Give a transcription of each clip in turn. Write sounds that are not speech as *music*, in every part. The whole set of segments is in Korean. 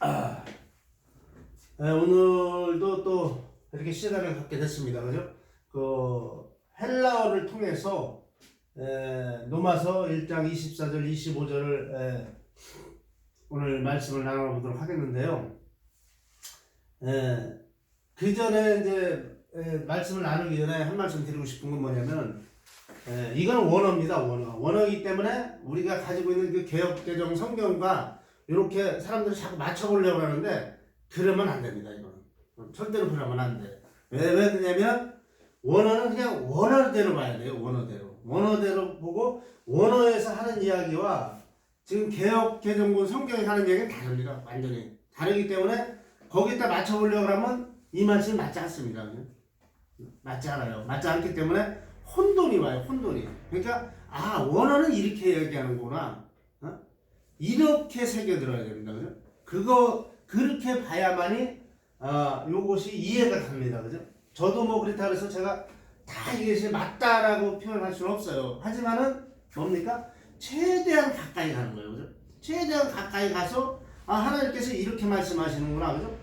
아, 네, 오늘도 또 이렇게 시간을 갖게 됐습니다. 그죠? 그 헬라어를 통해서 에, 노마서 1장 24절 25절을 에, 오늘 말씀을 나눠보도록 하겠는데요. 에, 그 전에 이제 에, 말씀을 나누기 전에 한 말씀 드리고 싶은 건 뭐냐면 에, 이건 원어입니다. 원어. 원어이기 때문에 우리가 가지고 있는 그 개혁개정 성경과 이렇게 사람들이 자꾸 맞춰보려고 하는데 그러면 안 됩니다. 이거는 절대로 그러면 안 돼. 왜, 왜 그러냐면 원어는 그냥 원어대로 봐야 돼요. 원어대로. 원어대로 보고 원어에서 하는 이야기와 지금 개혁 개정본 성경에 하는 이야기는 다릅니다. 완전히 다르기 때문에 거기다 맞춰보려고 하면 이 말씀이 맞지 않습니다. 맞지 않아요. 맞지 않기 때문에 혼돈이 와요. 혼돈이. 그러니까 아 원어는 이렇게 얘기하는구나. 어? 이렇게 새겨 들어야 됩니다. 그죠? 그거 그렇게 봐야만이 아 요것이 이해가 갑니다. 그죠? 저도 뭐 그렇다 그래서 제가 다 이것이 맞다라고 표현할 수는 없어요. 하지만은 뭡니까? 최대한 가까이 가는 거예요. 그죠? 최대한 가까이 가서 아 하나님께서 이렇게 말씀하시는구나. 그죠?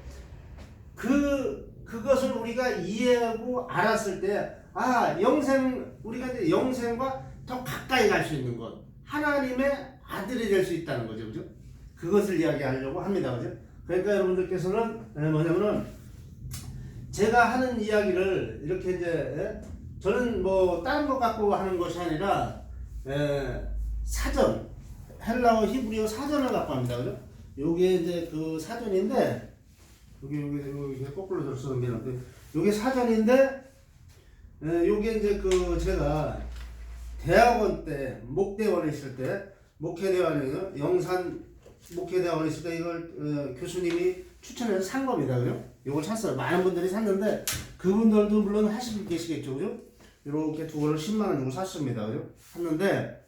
그 그것을 우리가 이해하고 알았을 때 아 영생 우리가 이제 영생과 더 가까이 갈 수 있는 것 하나님의 아들이 될 수 있다는 거죠, 그죠? 그것을 이야기하려고 합니다, 그죠? 그러니까 여러분들께서는 에, 뭐냐면은 제가 하는 이야기를 이렇게 이제 에? 저는 뭐 다른 것 갖고 하는 것이 아니라 에, 사전 헬라어 히브리어 사전을 갖고 합니다, 그죠? 요게 이제 그 사전인데 여기 여기 여기 거꾸로 줬어 미안한데 요게 사전인데 에, 요게 이제 그 제가 대학원 때 목대원에 있을 때 목회대원에 영산 목회대원에 있을 때 이걸 어, 교수님이 추천해서 산 겁니다. 그죠? 이걸 샀어요. 많은 분들이 샀는데 그분들도 물론 하시고 계시겠죠. 그죠? 이렇게 두 개를 10만 원 주고 샀습니다. 그죠? 샀는데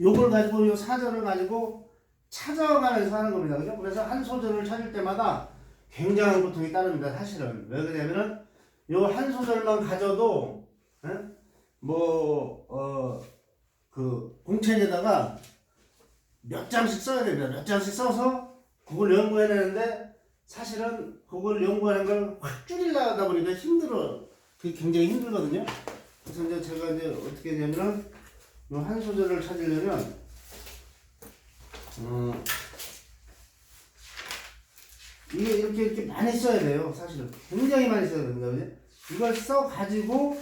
요걸 가지고 요 사전을 가지고 찾아가면서 하는 겁니다. 그죠? 그래서 한 소절을 찾을 때마다 굉장한 고통이 따릅니다. 사실은. 왜 그러냐면은 요 한 소절만 가져도 에? 뭐, 어, 그, 공책에다가 몇 장씩 써야 됩니다. 몇 장씩 써서 그걸 연구해내는데 사실은 그걸 연구하는 걸 확 줄이려 하다 보니까 힘들어. 그게 굉장히 힘들거든요. 그래서 이제 제가 이제 어떻게 요한 소절을 찾으려면, 어, 이게 이렇게 이렇게 많이 써야 돼요. 사실은. 굉장히 많이 써야 됩니다. 그지? 이걸 써 가지고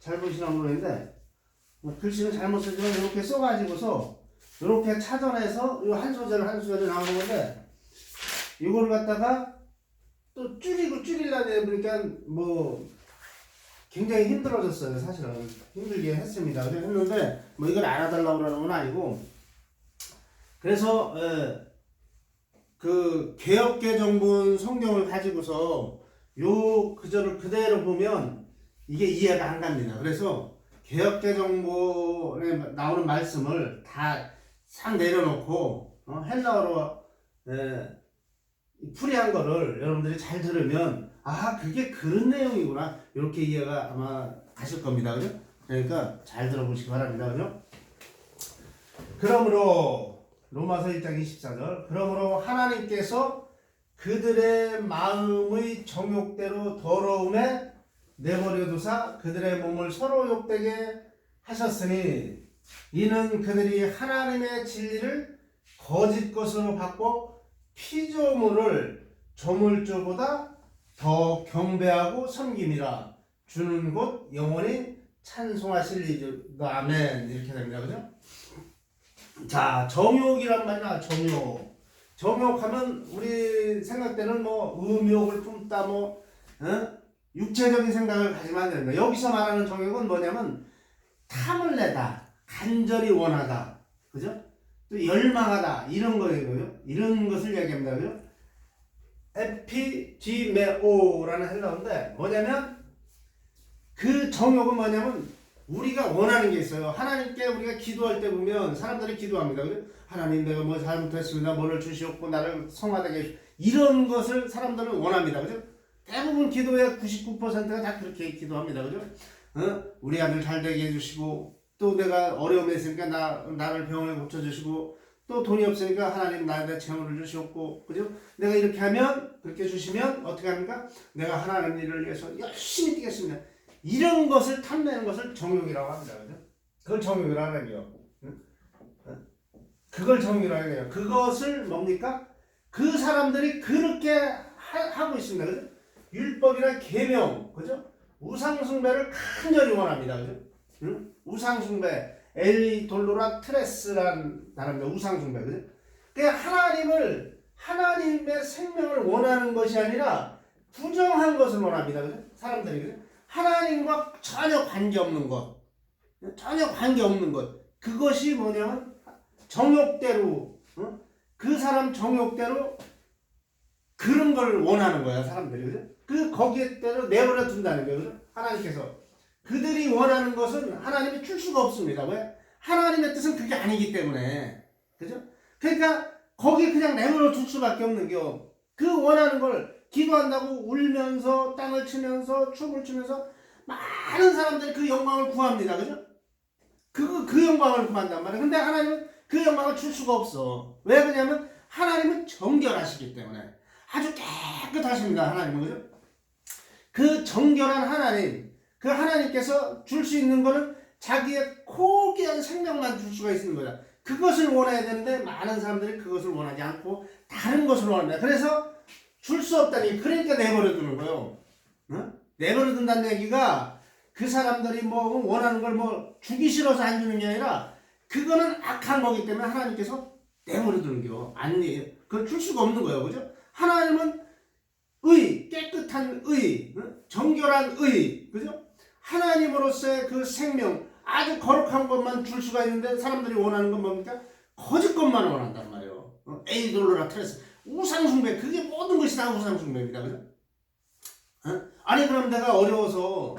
잘 보시나 모르겠는데 뭐 글씨는 잘못 쓰지만 이렇게 써가지고서 이렇게 찾아내서 이 한 소절 한 소절이 나오는 건데 이걸 갖다가 또 줄이고 줄이려다 보니까 뭐 굉장히 힘들어졌어요. 사실은 힘들게 했습니다. 했는데 뭐 이걸 알아달라고 그러는 건 아니고 그래서 예, 그 개혁개 정본 성경을 가지고서 요 그절을 그대로 보면 이게 이해가 안 갑니다. 그래서 개혁개정본에 나오는 말씀을 다 싹 내려놓고 어, 헬라어로 에, 풀이한 거를 여러분들이 잘 들으면 아 그게 그런 내용이구나 이렇게 이해가 아마 가실 겁니다. 그죠? 그러니까 잘 들어보시기 바랍니다. 그죠? 그러므로 로마서 1장 24절 그러므로 하나님께서 그들의 마음의 정욕대로 더러움에 내버려두사 그들의 몸을 서로 욕되게 하셨으니 이는 그들이 하나님의 진리를 거짓 것으로 받고 피조물을 조물주보다 더 경배하고 섬김이라. 주는 곳 영원히 찬송하실리도 아멘. 이렇게 됩니다. 그죠? 자 정욕이란 말이야 정욕. 정욕하면 우리 생각 때는 뭐 음욕을 품다 뭐 어? 육체적인 생각을 가지면 안 됩니다. 여기서 말하는 정욕은 뭐냐면 탐을 내다, 간절히 원하다, 그죠? 또 열망하다 이런 거예요. 이런 것을 얘기합니다. 그죠? 에피디메오라는 헬라어인데 뭐냐면 그 정욕은 뭐냐면 우리가 원하는 게 있어요. 하나님께 우리가 기도할 때 보면 사람들이 기도합니다. 하나님 내가 뭐 잘못했습니다. 뭐를 주시옵고 나를 성화되게 해주 이런 것을 사람들은 원합니다. 그죠? 대부분 기도의 99%가 다 그렇게 기도합니다. 그죠? 어? 우리 아들 잘 되게 해주시고 또 내가 어려움에 있으니까 나, 나를 병원에 고쳐주시고 또 돈이 없으니까 하나님 나에게 재물을 주시옵고 그죠? 내가 이렇게 하면 그렇게 주시면 어떻게 합니까? 내가 하나님 일을 위해서 열심히 뛰겠습니다. 이런 것을 탐내는 것을 정욕이라고 합니다. 그죠? 그걸 정욕이라고 하는 요 그걸 정욕이라고 해요. 그것을 뭡니까? 그 사람들이 그렇게 하, 고 있습니다. 그죠? 율법이나 계명, 그죠? 우상숭배를 간절히 원합니다. 그죠? 응? 우상숭배, 엘리 돌로라 트레스란 단어입니다. 우상숭배, 그죠? 그냥 하나님을 하나님의 생명을 원하는 것이 아니라 부정한 것을 원합니다. 그죠? 사람들이 그죠? 하나님과 전혀 관계 없는 것, 전혀 관계 없는 것, 그것이 뭐냐면 정욕대로, 어? 그 사람 정욕대로 그런 걸 원하는 거야 사람들이 그죠? 그 거기에 대로 내버려 둔다는 거예요? 하나님께서 그들이 원하는 것은 하나님이 줄 수가 없습니다 왜? 하나님의 뜻은 그게 아니기 때문에 그죠? 그러니까 거기 그냥 내버려 둘 수밖에 없는 게그 원하는 걸 기도한다고 울면서 땅을 치면서 춤을 추면서 많은 사람들이 그 영광을 구합니다 그죠? 그, 그 영광을 구한단 말이에요 근데 하나님은 그 영광을 줄 수가 없어 왜 그러냐면 하나님은 정결하시기 때문에 아주 깨끗하십니다. 하나님은 그죠? 그 정결한 하나님, 그 하나님께서 줄 수 있는 거는 자기의 고귀한 생명만 줄 수가 있는 거다. 그것을 원해야 되는데 많은 사람들이 그것을 원하지 않고 다른 것을 원합니다. 그래서 줄 수 없다니 그러니까 내버려 두는 거예요. 어? 내버려 둔다는 얘기가 그 사람들이 뭐 원하는 걸 뭐 주기 싫어서 안 주는 게 아니라 그거는 악한 거기 때문에 하나님께서 내버려 두는 거 아니에요. 그걸 줄 수가 없는 거예요. 그죠? 하나님은 의, 깨끗한 의, 정결한 의, 그죠? 하나님으로서의 그 생명, 아주 거룩한 것만 줄 수가 있는데 사람들이 원하는 건 뭡니까? 거짓 것만 원한단 말이에요. 에이돌로라 트레스. 우상숭배, 그게 모든 것이 다 우상숭배입니다. 그죠? 어? 아니, 그럼 내가 어려워서,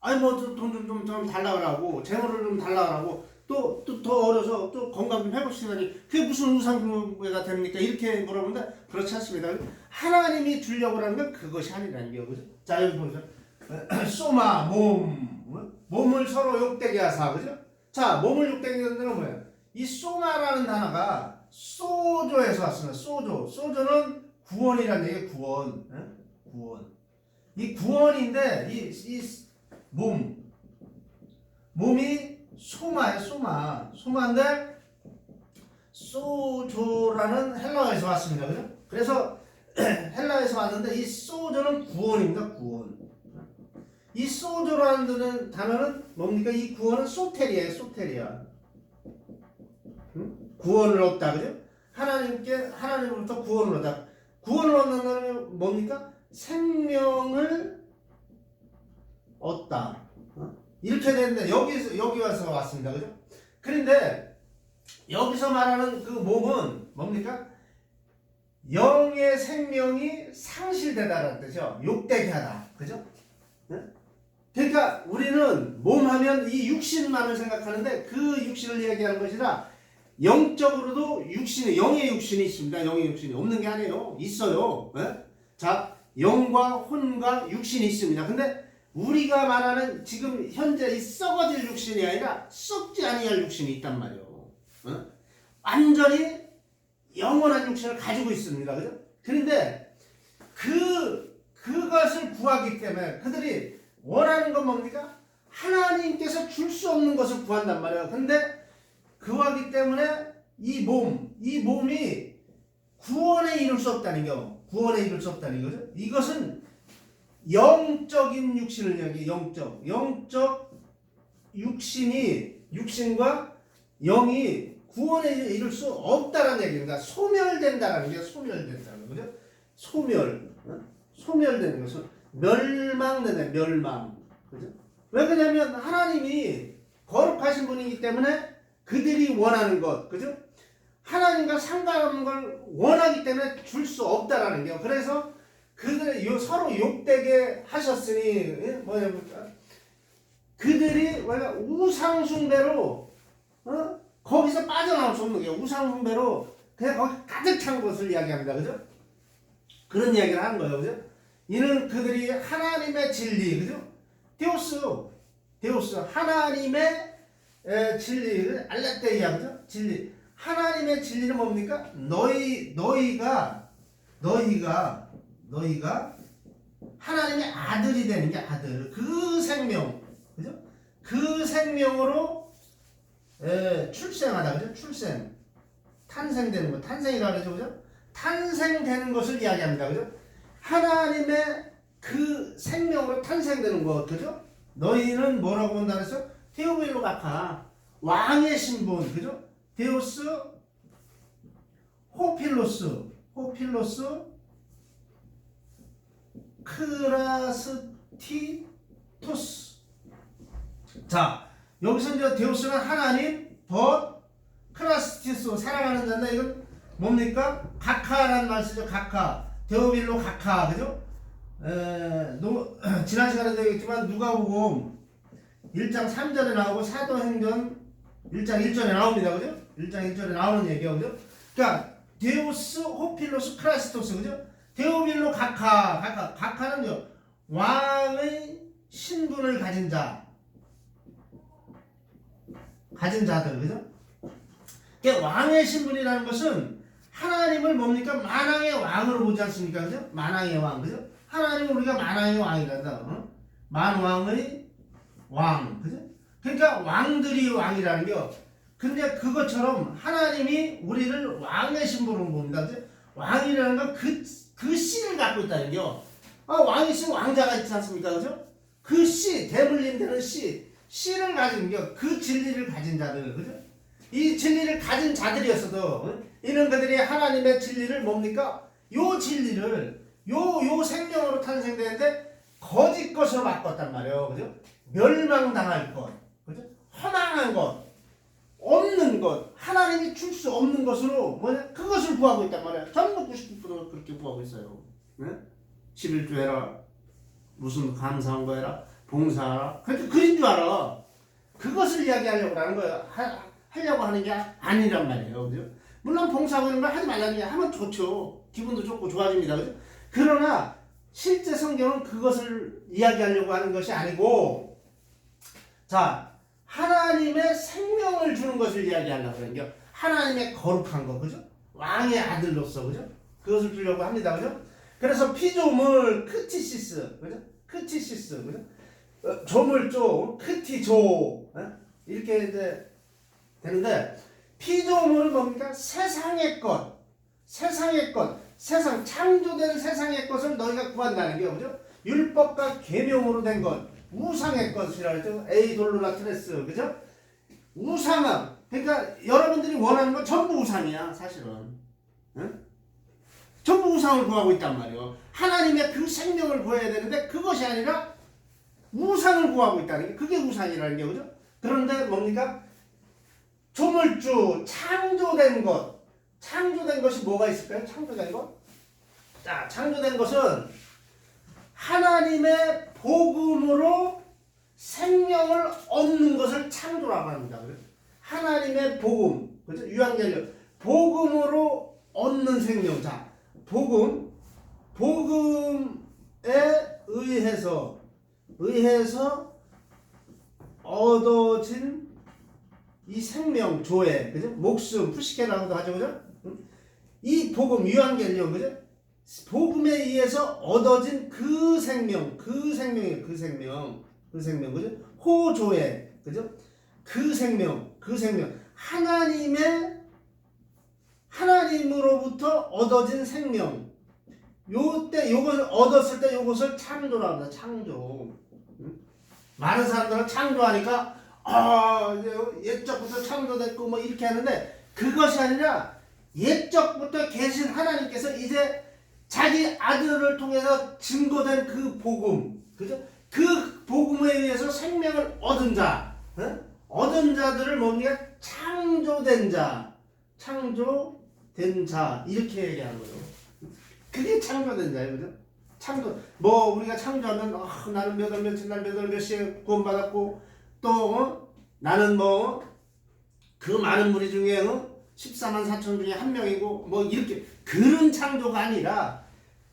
아니, 뭐, 돈 좀, 좀, 좀 달라고, 재물을 좀 달라고, 또, 또 더 어려서 또 건강 좀 회복시키다니 그게 무슨 우상숭배가 됩니까? 이렇게 물어보는데 그렇지 않습니다. 하나님이 주려고 하는 건 그것이 아니라는 게 그죠? 자 여기 보세요. *clears throat* 소마 몸 어? 몸을 서로 욕되게 하사 그죠? 자 몸을 욕되게 하는 건 뭐예요? 이 소마라는 단어가 소조에서 왔습니다. 소조 소조는 구원이라는 얘기 구원 어? 구원 이 구원인데 이, 이 몸 몸이 소마예요, 소마. 소마인데 소조라는 헬라어에서 왔습니다. 그죠? 그래서 *clears throat* 헬라에서 왔는데 이 소조는 구원입니다. 구원. 이 소조라는 단어는 뭡니까? 이 구원은 소테리아예요. 소테리아. 응? 구원을 얻다. 그죠? 하나님께 하나님으로부터 구원을 얻다. 구원을 얻는 것은 뭡니까? 생명을 얻다. 이렇게 되는데 여기서 여기 와서 왔습니다. 그죠? 그런데 여기서 말하는 그 몸은 뭡니까? 영의 생명이 상실되다라는 뜻이죠. 욕되게 하다. 그죠? 그러니까 우리는 몸 하면 이 육신만을 생각하는데 그 육신을 얘기하는 것이라 영적으로도 육신이 영의 육신이 있습니다. 영의 육신이 없는 게 아니에요. 있어요. 네? 자, 영과 혼과 육신이 있습니다. 근데 우리가 말하는 지금 현재 이 썩어질 육신이 아니라 썩지 아니할 육신이 있단 말이에요. 어? 완전히 영원한 육신을 가지고 있습니다. 그죠? 그런데 그 그것을 구하기 때문에 그들이 원하는 건 뭡니까? 하나님께서 줄 수 없는 것을 구한단 말이에요. 근데 그하기 때문에 이 몸, 이 몸이 구원에 이룰 수 없다는 거, 구원에 이룰 수 없다는 거죠. 이것은 영적인 육신을 여기 영적 영적 육신이 육신과 영이 구원에 이룰 수 없다라는 얘기입니다. 소멸된다라는 게 소멸된다는 거죠. 소멸, 어? 소멸되는 것은 멸망되네 멸망, 그죠? 왜 그러냐면 하나님이 거룩하신 분이기 때문에 그들이 원하는 것, 그죠? 하나님과 상관없는 걸 원하기 때문에 줄 수 없다라는 게요. 그래서 그들이 요 서로 욕되게 하셨으니 예? 뭐냐니까 그들이 원래 우상 숭배로 어? 거기서 빠져나올 수 없는 게 우상 숭배로 그냥 거기 가득 찬 것을 이야기합니다. 그죠? 그런 이야기를 하는 거예요. 그죠? 이는 그들이 하나님의 진리, 그죠? 데오스, 데오스, 하나님의 에, 진리를 알레테이야, 그죠? 진리. 하나님의 진리는 뭡니까? 너희 너희가 너희가 너희가 하나님의 아들이 되는 게 아들. 그 생명. 그죠? 그 생명으로 예, 출생하다. 그죠? 출생. 탄생되는 거. 탄생이라 그러죠. 그죠? 탄생되는 것을 이야기합니다. 그죠? 하나님의 그 생명으로 탄생되는 것. 그죠? 너희는 뭐라고 본다 그랬어? 테오빌로 가카. 왕의 신분. 그죠? 데우스 호필로스. 호필로스 크라스티토스. 자, 여기서 이제 데우스는 하나님, 벗, 크라스티스, 사랑하는 자인데 이건 뭡니까? 가카라는 말 쓰죠. 가카. 데오빌로 가카. 그죠? 에, 노, *clears throat* 지난 시간에도 얘기했지만 누가복음 1장 3절에 나오고 사도행전 1장 1절에 나옵니다. 그죠? 1장 1절에 나오는 얘기예요. 그죠? 그러니까 데우스 호필로스 크라스토스 그죠? 데오빌로 가카, 가카, 가카는요 왕의 신분을 가진 자, 가진 자들, 그죠? 그러니까 왕의 신분이라는 것은 하나님을 뭡니까 만왕의 왕으로 보지 않습니까, 그죠? 만왕의 왕, 그죠? 하나님은 우리가 만왕의 왕이란다, 어? 만왕의 왕, 그죠? 그러니까 왕들이 왕이라는 게, 근데 그것처럼 하나님이 우리를 왕의 신분으로 봅니다? 왕이라는 건 그, 그 씨를 갖고 있다는 게, 아, 왕이 있으면 왕자가 있지 않습니까? 그죠? 그 씨, 대물림 되는 씨, 씨를 가진 게, 그 진리를 가진 자들, 그죠? 이 진리를 가진 자들이었어도, 어? 이런 그들이 하나님의 진리를 뭡니까? 요 진리를, 요, 요 생명으로 탄생되는데, 거짓 것으로 바꿨단 말이에요. 그죠? 멸망당할 것, 그죠? 허망한 것, 없는 것, 하나님이 줄 수 없는 것으로 뭐냐? 그것을 구하고 있단 말이야. 전부 99%가 그렇게 구하고 있어요. 네? 11조 해라. 무슨 감사한 거 해라. 봉사하라. 그렇게 그린 줄 알아. 그것을 이야기하려고 하는 거야. 하, 하려고 하는 게 아니란 말이에요. 그죠? 물론 봉사하고 있는 걸 하지 말라는 게 하면 좋죠. 기분도 좋고 좋아집니다. 그죠? 그러나 실제 성경은 그것을 이야기하려고 하는 것이 아니고 자, 하나님의 생명을 주는 것을 이야기하려고 하는 게 하나님의 거룩한 거, 그죠? 왕의 아들로서, 그죠? 그것을 주려고 합니다, 그죠? 그래서 피조물 크티시스, 그죠? 크티시스, 그죠? 어, 조물조, 크티조, 어? 이렇게 이제 되는데 피조물은 뭡니까? 세상의 것, 세상의 것, 세상 창조된 세상의 것을 너희가 구한다는 게 그죠? 율법과 계명으로 된 것, 우상의 것이라 그러죠. 에이돌로나 트레스, 그죠? 우상은 그러니까 여러분들이 원하는 건 전부 우상이야, 사실은. 응? 전부 우상을 구하고 있단 말이에요. 하나님의 그 생명을 구해야 되는데 그것이 아니라 우상을 구하고 있다는 게 그게 우상이라는 게 그죠? 그런데 뭡니까? 조물주 창조된 것, 창조된 것이 뭐가 있을까요? 창조된 것? 자, 창조된 것은 하나님의 복음으로 생명을 얻는 것을 창조라고 합니다. 하나님의 복음, 그죠? 유한결력 복음으로 얻는 생명. 자, 복음, 복음에 의해서 의해서 얻어진 이 생명 조회, 그죠? 목숨, 푸시케라고도 하죠, 그죠? 이 복음 유한결력, 그죠? 복음에 의해서 얻어진 그 생명, 그 생명이에요. 그 생명, 그 생명, 그죠? 호조에, 그죠? 그 생명, 그 생명, 하나님의 하나님으로부터 얻어진 생명. 요때 요것을 얻었을 때 요것을 창조라고 합니다. 창조. 응? 많은 사람들은 창조하니까 아 옛적부터 창조됐고 뭐 이렇게 하는데 그것이 아니라 옛적부터 계신 하나님께서 이제 자기 아들을 통해서 증거된 그 복음, 그죠? 그 복음에 의해서 생명을 얻은 자, 어? 얻은 자들을 뭡니까? 창조된 자, 창조된 자 이렇게 얘기하는 거죠. 그게 창조된 자예요, 그죠? 창조. 뭐 우리가 창조하면 어, 나는 몇월 며칠 날 몇월 몇 시에 구원받았고 또 어? 나는 뭐 그 많은 무리 중에 어? 14만 4천 중에 한 명이고 뭐 이렇게 그런 창조가 아니라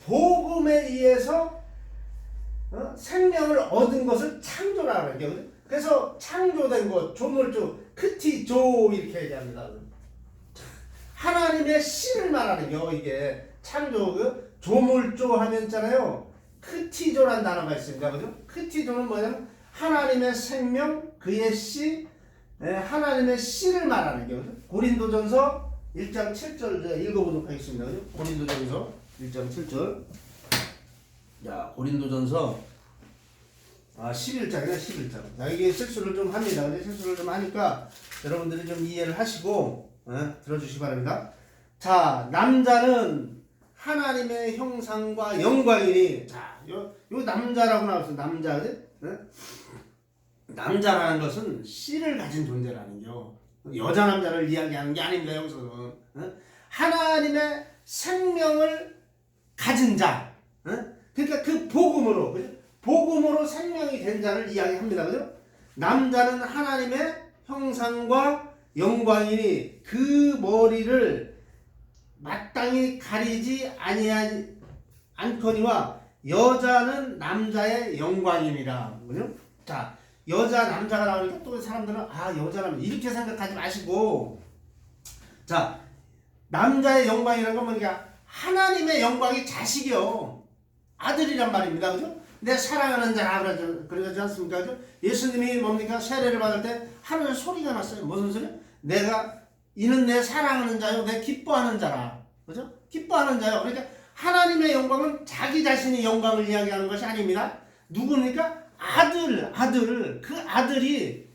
복음에 의해서 어? 생명을 얻은 것을 하는 게 그래서 창조된 것 조물주 크티조 이렇게 얘기합니다. 참 하나님의 씨를 말하는 거 이게 창조 그 조물조 하면 있잖아요. 크티조란 단어가 있습니다. 그죠? 크티조는 뭐냐면 하나님의 생명 그의 씨 예, 하나님의 씨를 말하는 게? 고린도전서 1장 7절 제가 읽어보도록 하겠습니다. 그죠? 고린도전서 1장 7절 야 고린도전서 아 11장이네 11장 자 이게 실수를 좀 합니다. 근데 실수를 좀 하니까 여러분들이 좀 이해를 하시고 예, 들어주시기 바랍니다. 자 남자는 하나님의 형상과 영광이니 자, 요, 요 남자라고 나왔어 남자? 예? 남자라는 것은 씨를 가진 존재라는 거. 여자 남자를 이야기하는 게 아닙니다 여기서는 어? 하나님의 생명을 가진 자. 어? 그러니까 그 복음으로? 복음으로 생명이 된 자를 이야기합니다 그죠? 남자는 하나님의 형상과 영광이니 그 머리를 마땅히 가리지 아니하지 않거니와 여자는 남자의 영광이니라 그죠? 자 여자 남자가 나오니까 또 사람들은 아 여자라면 이렇게 생각하지 마시고 자 남자의 영광이라는 건 뭐냐 하나님의 영광이 자식이요. 아들이란 말입니다. 그죠? 내 사랑하는 자라 그러지, 않습니까? 그죠? 예수님이 뭡니까? 세례를 받을 때 하늘 소리가 났어요. 무슨 소리? 내가 이는 내 사랑하는 자요. 내 기뻐하는 자라. 그죠? 기뻐하는 자요. 그러니까 하나님의 영광은 자기 자신의 영광을 이야기하는 것이 아닙니다. 누굽니까? 아들, 아들, 그 아들이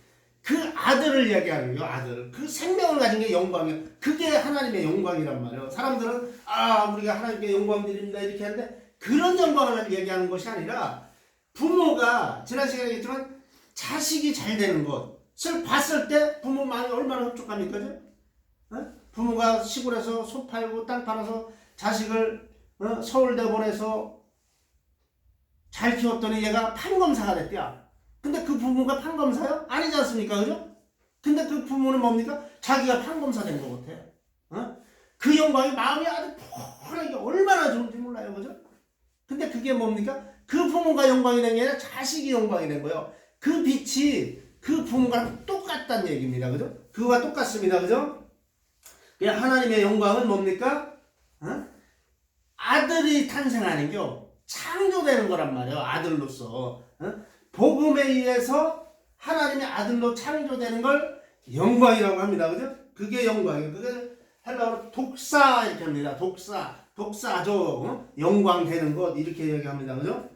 그 아들을 이야기하는 거예요. 아들. 그 생명을 가진 게 영광이에요. 그게 하나님의 영광이란 말이에요. 사람들은 아 우리가 하나님께 영광 드립니다 이렇게 하는데 그런 영광을 얘기하는 것이 아니라 부모가 지난 시간에 얘기했지만 자식이 잘 되는 것을 봤을 때 부모 마음이 얼마나 흡족합니까? 어? 부모가 시골에서 소 팔고 땅 팔아서 자식을 어? 서울대 보내서 잘 키웠더니 얘가 판검사가 됐대요. 근데 그 부모가 판검사요? 아니지 않습니까? 그죠? 근데 그 부모는 뭡니까? 자기가 판검사 된 것 같아. 어? 그 영광이 마음이 아주 푸르게 얼마나 좋은지 몰라요. 그죠? 근데 그게 뭡니까? 그 부모가 영광이 된 게 아니라 자식이 영광이 된 거예요. 그 빛이 그 부모랑 똑같다는 얘기입니다. 그죠? 그거와 똑같습니다. 그죠? 그냥 하나님의 영광은 뭡니까? 어? 아들이 탄생하는 겨. 창조되는 거란 말이에요. 아들로서. 어? 복음에 의해서 하나님의 아들로 창조되는 걸 영광이라고 합니다. 그죠? 그게 영광이에요. 그게 헬라어로 독사 이렇게 합니다. 독사. 독사죠. 어? 영광 되는 것 이렇게 얘기합니다. 그죠?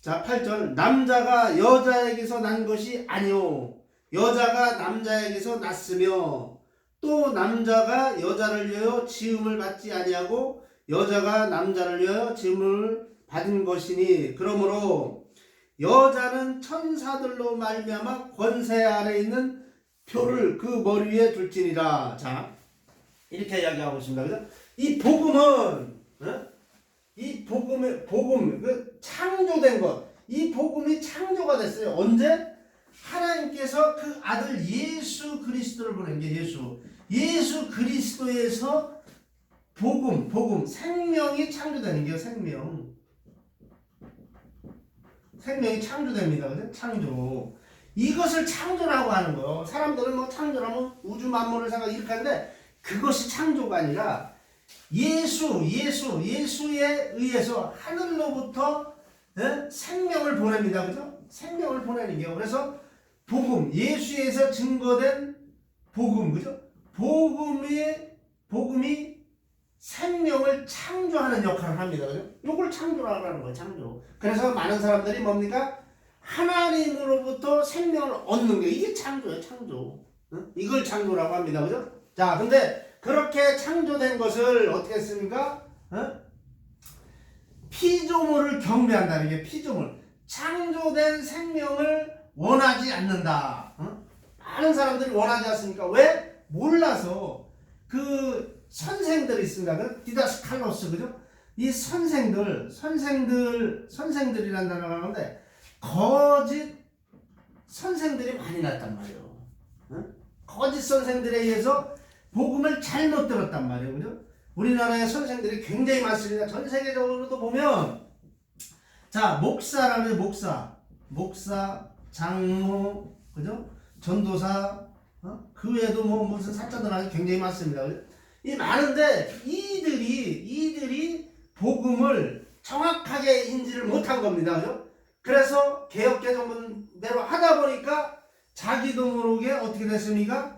자, 8절. 남자가 여자에게서 난 것이 아니요. 여자가 남자에게서 났으며 또 남자가 여자를 위하여 지음을 받지 아니하고 여자가 남자를 위하여 지음을 받은 것이니 그러므로 여자는 천사들로 말미암아 권세 아래 있는 표를 그 머리 위에 둘지니라. 자 이렇게 이야기하고 있습니다. 그죠? 이 복음은 어? 이 복음의 복음 그 창조된 것, 이 복음이 창조가 됐어요. 언제? 하나님께서 그 아들 예수 그리스도를 보낸 게 예수. 예수 그리스도에서 복음, 복음, 생명이 창조되는 게 생명. 생명이 창조됩니다. 그죠? 창조. 이것을 창조라고 하는 거예요. 사람들은 뭐 창조라면 우주 만물을 생각 이렇게 하는데 그것이 창조가 아니라 예수, 예수, 예수에 의해서 하늘로부터 예? 생명을 보냅니다. 그죠? 생명을 보내는 게요. 그래서 복음, 예수에서 증거된 복음, 그죠? 복음이, 복음이 생명을 창조하는 역할을 합니다. 그죠? 요걸 창조라고 하는 거예요. 창조. 그래서 많은 사람들이 뭡니까? 하나님으로부터 생명을 얻는 게 이게 창조예요. 창조. 응? 이걸 창조라고 합니다. 그죠? 자, 근데 그렇게 창조된 것을 어떻게 했습니까? 응? 피조물을 경배한다는 게 피조물. 창조된 생명을 원하지 않는다. 응? 많은 사람들이 원하지 않습니까? 왜? 몰라서 그 선생들이 있습니다. 그 디다스칼로스 그죠? 이 선생들, 선생들, 선생들이라는 단어가 나오는데 거짓 선생들이 많이 났단 말이에요. 응? 거짓 선생들에 의해서 복음을 잘못 들었단 말이에요. 그죠? 우리나라의 선생들이 굉장히 많습니다. 전 세계적으로도 보면 자, 목사라면 목사, 목사, 장로, 그죠? 전도사, 어? 그 외에도 뭐 무슨 사자들 아주 굉장히 많습니다. 그죠? 이 많은데 이들이 이들이 복음을 정확하게 인지를 못한 겁니다. 그죠? 그래서 개혁 개정문대로 하다 보니까 자기도 모르게 어떻게 됐습니까?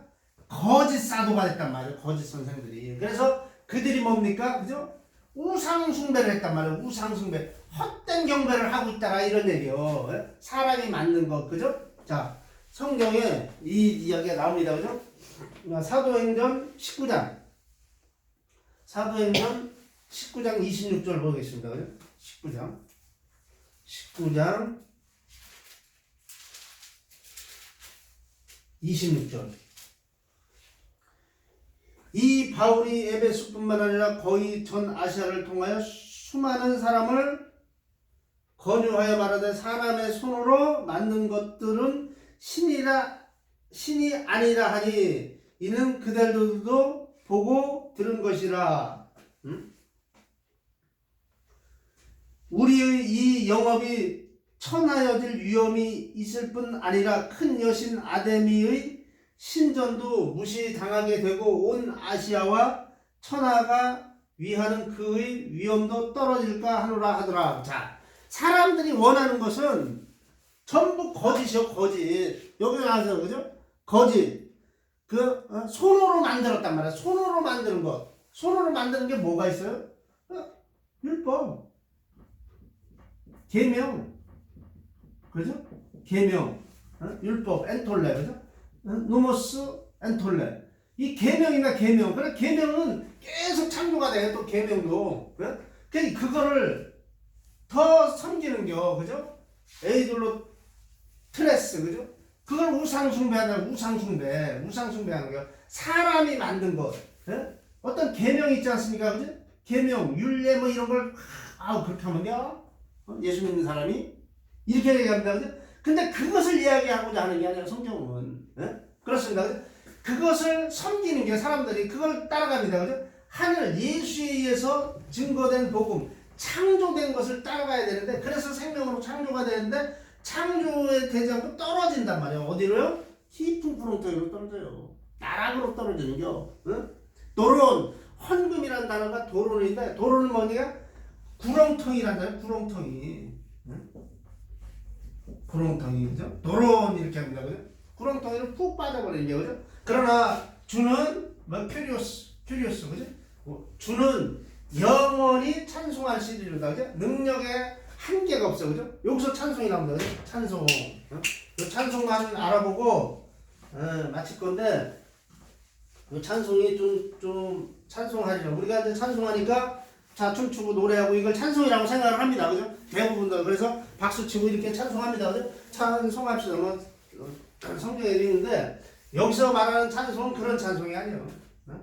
거짓 사도가 됐단 말이에요. 거짓 선생들이. 그래서 그들이 뭡니까? 그죠? 우상 숭배를 했단 말이에요. 우상 숭배. 헛된 경배를 하고 있다라 이런 얘기요. 예? 사람이 만든 것. 그죠? 자, 성경에 이 이야기가 나옵니다. 그죠? 사도행전 19장. 사도행전 19장 26절 보겠습니다. 그죠? 19장. 19장 26절. 이 바울이 에베소뿐만 아니라 거의 전 아시아를 통하여 수많은 사람을 권유하여 말하되 사람의 손으로 만든 것들은 신이라 신이 아니라 하니 이는 그들도 보고 들은 것이라. 음? 우리의 이 영업이 천하여질 위험이 있을 뿐 아니라 큰 여신 아데미의 신전도 무시당하게 되고 온 아시아와 천하가 위하는 그의 위험도 떨어질까 하노라 하더라. 자, 사람들이 원하는 것은 전부 거짓이요, 거짓. 여기 나와서 그죠? 거짓. 그 어? 손으로 만들었단 말이야. 손으로 만드는 것. 손으로 만드는 게 뭐가 있어요? 어? 율법. 계명. 그죠? 계명. 어? 율법, 엔톨레. 그죠? 어? 노모스, 엔톨레. 이 계명이나 계명. 그래 계명은 계속 창조가 돼. 또 계명도. 그래? 그 그거를 더 섬기는 겨. 그죠? 에이돌로 트레스. 그죠? 그걸 우상숭배하는 우상숭배. 우상숭배하는 거. 사람이 만든 것. 예? 어떤 계명이 있지 않습니까? 그죠? 계명, 율례 뭐 이런 걸 아우 그렇게 하면 돼? 어? 예수 믿는 사람이 이렇게 얘기합니다. 그죠? 근데 그것을 이야기하고자 하는 게 아니라 성경은 예? 그렇습니다. 그죠? 그것을 섬기는 게 사람들이 그걸 따라갑니다. 그죠? 하늘 예수에 의해서 증거된 복음 창조된 것을 따라가야 되는데 그래서 생명으로 창조가 되는데 되지 않고 떨어진단 말이에요. 어디로요? 깊은 구렁텅이로 떨어져요. 나락으로 떨어지는겨. 응? 도론 헌금이라는 단어가 도론인데 도론은 뭐냐? 구렁텅이란 단어 구렁텅이. 응? 구렁텅이 그죠? 도론 이렇게 합니다. 그죠? 구렁텅이는 푹 빠져버리는 게 그죠? 그러나 주는 뭐 큐리오스 큐리오스 그죠? 어, 주는 영원히 찬송할 시리로다 그죠? 능력에 한계가 없어 그죠? 여기서 찬송이 나옵니다? 찬송 어? 이 찬송만 알아보고 어, 마칠 건데 이 찬송이 좀, 좀 찬송하죠 우리가 이제 찬송하니까 자 춤추고 노래하고 이걸 찬송이라고 생각을 합니다 그죠? 대부분들 그래서 박수 치고 이렇게 찬송합니다 그죠? 찬송합시다 뭐 어, 성경에 있는데 여기서 말하는 찬송은 그런 찬송이 아니에요 어?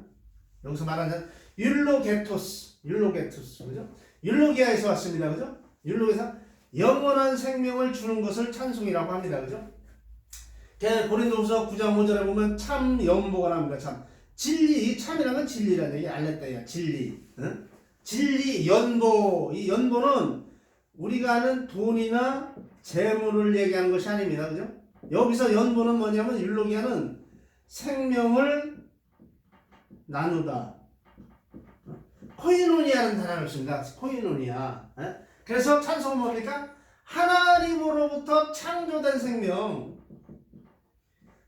여기서 말하는 율로게토스 율로게토스 그죠? 율로기아에서 왔습니다 그죠? 율로에서 영원한 생명을 주는 것을 찬송이라고 합니다. 그죠? 고린도후서 9장 5절에 보면 참 연보가 나옵니다. 참 진리 이 참이라는 건 진리라는 얘기 알렸다. 진리. 응? 진리 연보 이 연보는 우리가 아는 돈이나 재물을 얘기하는 것이 아닙니다. 그죠? 여기서 연보는 뭐냐면 율로기아는 생명을 나누다. 코이노니아는 단어를 씁니다. 코이노니아. 에? 그래서 찬송은 뭡니까? 하나님으로부터 창조된 생명,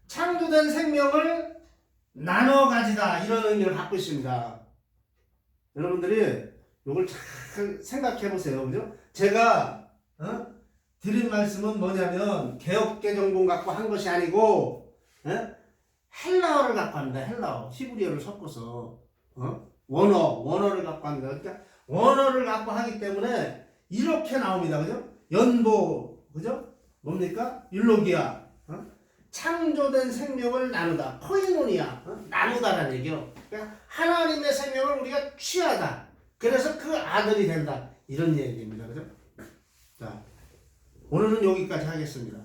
창조된 생명을 나눠 가지다 이런 의미를 갖고 있습니다. 여러분들이 이걸 잘 생각해 보세요, 그죠? 제가 어? 드린 말씀은 뭐냐면 개혁개정본 갖고 한 것이 아니고 어? 헬라어를 갖고 합니다. 헬라어, 히브리어를 섞어서 어? 원어, 원어를 갖고 합니다. 그러니까 원어를 갖고 하기 때문에 이렇게 나옵니다. 그죠? 연보, 그죠? 뭡니까? 율로기아. 어? 창조된 생명을 나누다. 코이노니아. 어? 나누다라는 얘기요. 그러니까 하나님의 생명을 우리가 취하다. 그래서 그 아들이 된다. 이런 얘기입니다. 그죠? 자, 오늘은 여기까지 하겠습니다.